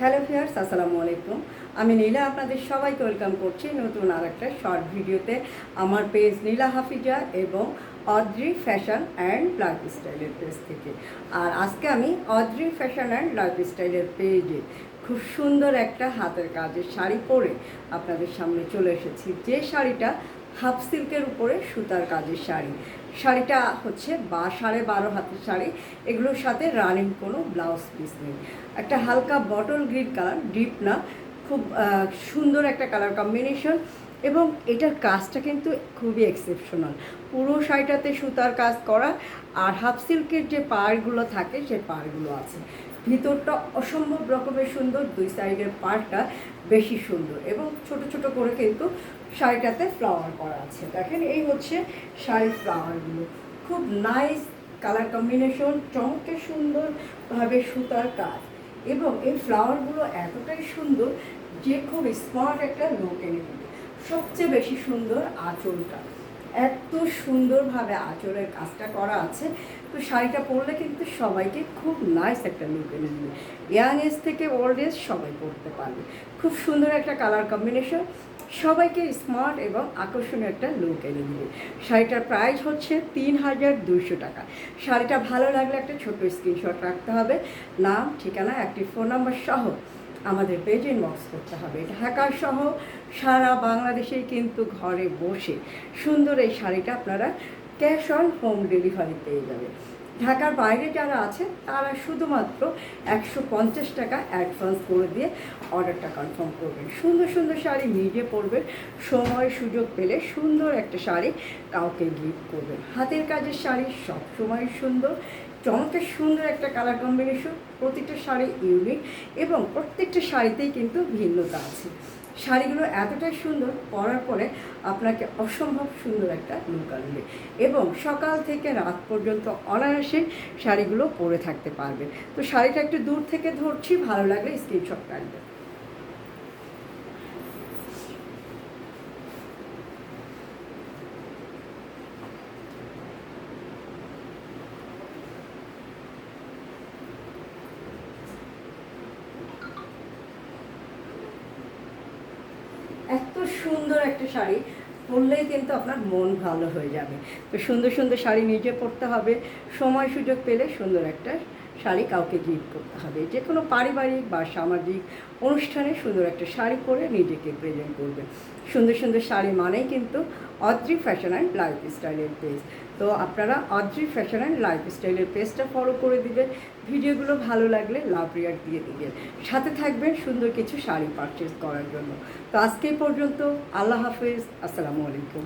Hello fierce আসসালামু আলাইকুম। আমি নীলা, আপনাদের সবাইকে ওয়েলকাম করছি নতুন আর একটা শর্ট ভিডিওতে আমার পেজ নীলা হাফিজা এবং অদ্রি ফ্যাশন অ্যান্ড লাইফ স্টাইলের পেজ থেকে। আর আজকে আমি অদ্রি ফ্যাশন অ্যান্ড লাইফ স্টাইলের পেজে খুব সুন্দর একটা হাতের কাজের শাড়ি পরে আপনাদের সামনে চলে এসেছি। যে শাড়িটা হাফ সিল্কের উপরে সুতার কাজের শাড়ি। শাড়িটা হচ্ছে বা সাড়ে বারো হাতের শাড়ি। এগুলোর সাথে রানিং কোনো ব্লাউজ পিস নেই। একটা হালকা বটল গ্রিন কালার ডিপ না, খুব সুন্দর একটা কালার কম্বিনেশন এবং এটার কাজটা কিন্তু খুবই এক্সেপশনাল পুরো শাড়িটাতে সুতার কাজ করা আর হাফ সিল্কের যে পাড়গুলো থাকে, সে পাড়গুলো আছে। ভিতরটা অসম্ভব রকমের সুন্দর, দুই সাইডের পাড়টা বেশি সুন্দর এবং ছোট ছোট করে কিন্তু শাড়িটাতে ফ্লাওয়ার করা আছে। দেখেন, এই হচ্ছে শাড়ির ফ্লাওয়ারগুলো খুব নাইস কালার কম্বিনেশন চমকে সুন্দরভাবে সুতার কাজ এবং এই ফ্লাওয়ারগুলো এতটাই সুন্দর যে খুব স্মার্ট একটা লুক এনে সবচেয়ে বেশি সুন্দর আঁচলটা। এত সুন্দরভাবে আঁচলের কাজটা করা আছে। তো শাড়িটা পরলে কিন্তু সবাইকে খুব নাইস একটা লুক এনে দেবে। ইয়াং এজ থেকে ওল্ড এজ সবাই পরতে পারবে। খুব সুন্দর একটা কালার কম্বিনেশন সবাইকে স্মার্ট এবং আকর্ষণীয় একটা লুক এনে দেবে। শাড়িটার প্রাইস হচ্ছে তিন হাজার দুইশো টাকা। শাড়িটা ভালো লাগলে একটা ছোট স্ক্রিনশট রাখতে হবে। নাম, ঠিকানা একটি ফোন নাম্বার সহ আমাদের পেজে ইনবক্স করতে হবে। ঢাকা সহ সারা বাংলাদেশেই কিন্তু ঘরে বসে সুন্দর এই শাড়িটা আপনারা ক্যাশ অন হোম ডেলিভারি পেয়ে যাবে ঢাকার বাইরে যারা আছে তারা শুধুমাত্র একশো পঞ্চাশ টাকা অ্যাডভান্স করে দিয়ে অর্ডারটা কনফার্ম করবেন। সুন্দর সুন্দর শাড়ি নিজে পরবেন, সময় সুযোগ পেলে সুন্দর একটা শাড়ি কাউকে গিফট করবেন। হাতের কাজের শাড়ি সব সময় সুন্দর চমৎকার সুন্দর একটা কালার কম্বিনেশন প্রতিটা শাড়ি ইউনিক এবং প্রত্যেকটা শাড়িতেই কিন্তু ভিন্নতা আছে। শাড়িগুলো এতটাই সুন্দর, পরার পরে আপনাকে অসম্ভব সুন্দর একটা লুক আনবে এবং সকাল থেকে রাত পর্যন্ত অনায়াসে শাড়িগুলো পরে থাকতে পারবে তো শাড়িটা একটু দূর থেকে ধরছি, ভালো লাগলে স্ক্রিনশট কাটবে এত সুন্দর একটা শাড়ি। পরলেই কিন্তু আপনার মন ভালো হয়ে যাবে। তো সুন্দর সুন্দর শাড়ি নিজে পরতে হবে। সময় সুযোগ পেলে সুন্দর একটা শাড়ি কাউকে গিফট করতে হবে। যে কোনো পারিবারিক বা সামাজিক অনুষ্ঠানে সুন্দর একটা শাড়ি পরে নিজেকে প্রেজেন্ট করবে। সুন্দর সুন্দর শাড়ি মানেই কিন্তু অদ্রি ফ্যাশন অ্যান্ড লাইফ স্টাইলের পেজ তো আপনারা অদ্রি ফ্যাশন অ্যান্ড লাইফ স্টাইলের পেজটা ফলো করে দিবেন। ভিডিওগুলো ভালো লাগলে লাভ রিয়ার দিয়ে দিবেন। সাথে থাকবেন সুন্দর কিছু শাড়ি পারচেস করার জন্য। তো আজকে পর্যন্ত আল্লাহ হাফিজ। আসসালামু আলাইকুম।